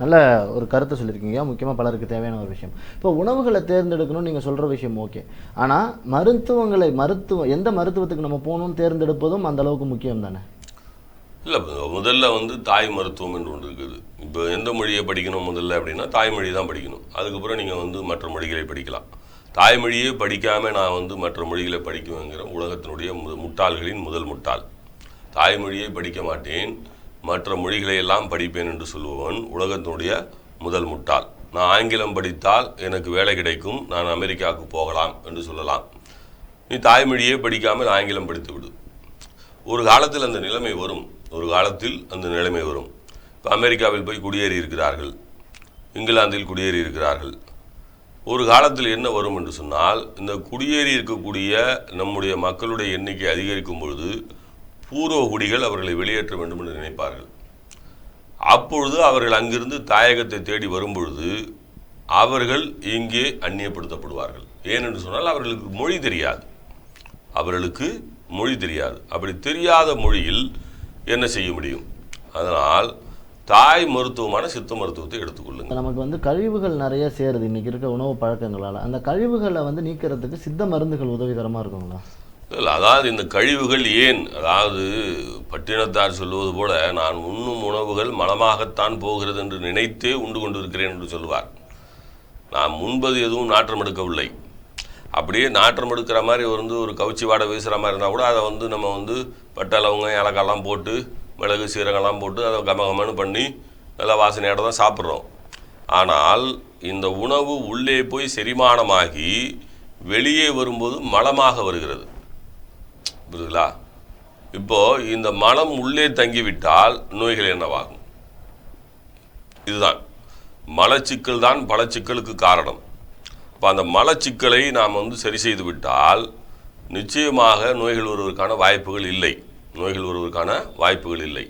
நல்ல ஒரு கருத்தை சொல்லியிருக்கீங்க. முக்கியமாக பலருக்கு தேவையான ஒரு விஷயம். இப்போ உணவுகளை தேர்ந்தெடுக்கணும்னு நீங்கள் சொல்கிற விஷயம் ஓகே. ஆனால் மருத்துவங்களை மருத்துவம் எந்த மருத்துவத்துக்கு நம்ம போகணும்னு தேர்ந்தெடுப்பதும் அந்த அளவுக்கு முக்கியம் தானே? இல்லை முதல்ல வந்து தாய் மருத்துவம் என்று ஒன்று இருக்குது. இப்போ எந்த மொழியை படிக்கணும் முதல்ல அப்படின்னா தாய்மொழி தான் படிக்கணும். அதுக்கப்புறம் நீங்கள் வந்து மற்ற மொழிகளை படிக்கலாம். தாய்மொழியே படிக்காமல் நான் வந்து மற்ற மொழிகளை படிக்குவேங்கிற உலகத்தினுடைய மு முட்டாள்களின் முதல் முட்டாள். தாய்மொழியை படிக்க மாட்டேன். மற்ற மொழிகளை எல்லாம் படிப்பேன் என்று சொல்லுபவன் உலகத்தினுடைய முதல் முட்டாள். நான் ஆங்கிலம் படித்தால் எனக்கு வேலை கிடைக்கும் நான் அமெரிக்காவுக்கு போகலாம் என்று சொல்லலாம். நீ தாய்மொழியே படிக்காமல் ஆங்கிலம் படித்து விடு ஒரு காலத்தில் அந்த நிலைமை வரும். ஒரு காலத்தில் அந்த நிலைமை வரும். இப்போ அமெரிக்காவில் போய் குடியேறி இருக்கிறார்கள். இங்கிலாந்தில் குடியேறி இருக்கிறார்கள். ஒரு காலத்தில் என்ன வரும் என்று சொன்னால் இந்த குடியேறி இருக்கக்கூடிய நம்முடைய மக்களுடைய எண்ணிக்கை அதிகரிக்கும் பொழுது பூர்வ குடிகள் அவர்களை வெளியேற்ற வேண்டும் என்று நினைப்பார்கள். அப்பொழுது அவர்கள் அங்கிருந்து தாயகத்தை தேடி வரும்பொழுது அவர்கள் இங்கே அந்நியப்படுத்தப்படுவார்கள். ஏனென்று சொன்னால் அவர்களுக்கு மொழி தெரியாது. அவர்களுக்கு மொழி தெரியாது. அப்படி தெரியாத மொழியில் என்ன செய்ய முடியும்? அதனால் தாய் மருத்துவமான சித்த மருத்துவத்தை எடுத்துக்கொள்ளுங்க நமக்கு வந்து கழிவுகள் நிறைய சேருது. இன்னைக்கு இருக்க உணவு பழக்கங்களால். அந்த கழிவுகளை வந்து நீக்கிறதுக்கு சித்த மருந்துகள் உதவிகரமாக இருக்குங்களா? இல்லை அதாவது இந்த கழிவுகள் ஏன் அதாவது பட்டினத்தார் சொல்வது போல நான் உண்ணும் உணவுகள் மலமாகத்தான் போகிறது என்று நினைத்தே உண்டு கொண்டிருக்கிறேன் என்று சொல்லுவார் நான் முன்பது எதுவும் நாற்றம் எடுக்கவில்லை. அப்படியே நாற்றம் எடுக்கிற மாதிரி வந்து ஒரு கவுச்சி வாடை வீசுகிற மாதிரி இருந்தால் கூட அதை வந்து நம்ம வந்து பட்டை லவங்க ஏலக்காய்லாம் போட்டு மிளகு சீரகம்லாம் போட்டு அதை கமகமன்னு பண்ணி நல்லா வாசனையோட தான் சாப்பிட்றோம். ஆனால் இந்த உணவு உள்ளே போய் செரிமானமாகி வெளியே வரும்போது மலமாக வருகிறது. புரியுதுங்களா? இப்போ இந்த மலம் உள்ளே தங்கிவிட்டால் நோய்கள் என்னவாகும்? இதுதான். மலச்சிக்கல் தான் பல சிக்கலுக்கு காரணம். இப்போ அந்த மலச்சிக்கலை நாம் வந்து சரி செய்து விட்டால் நிச்சயமாக நோய்கள் வருவதற்கான வாய்ப்புகள் இல்லை. நோய்கள் வருவதற்கான வாய்ப்புகள் இல்லை.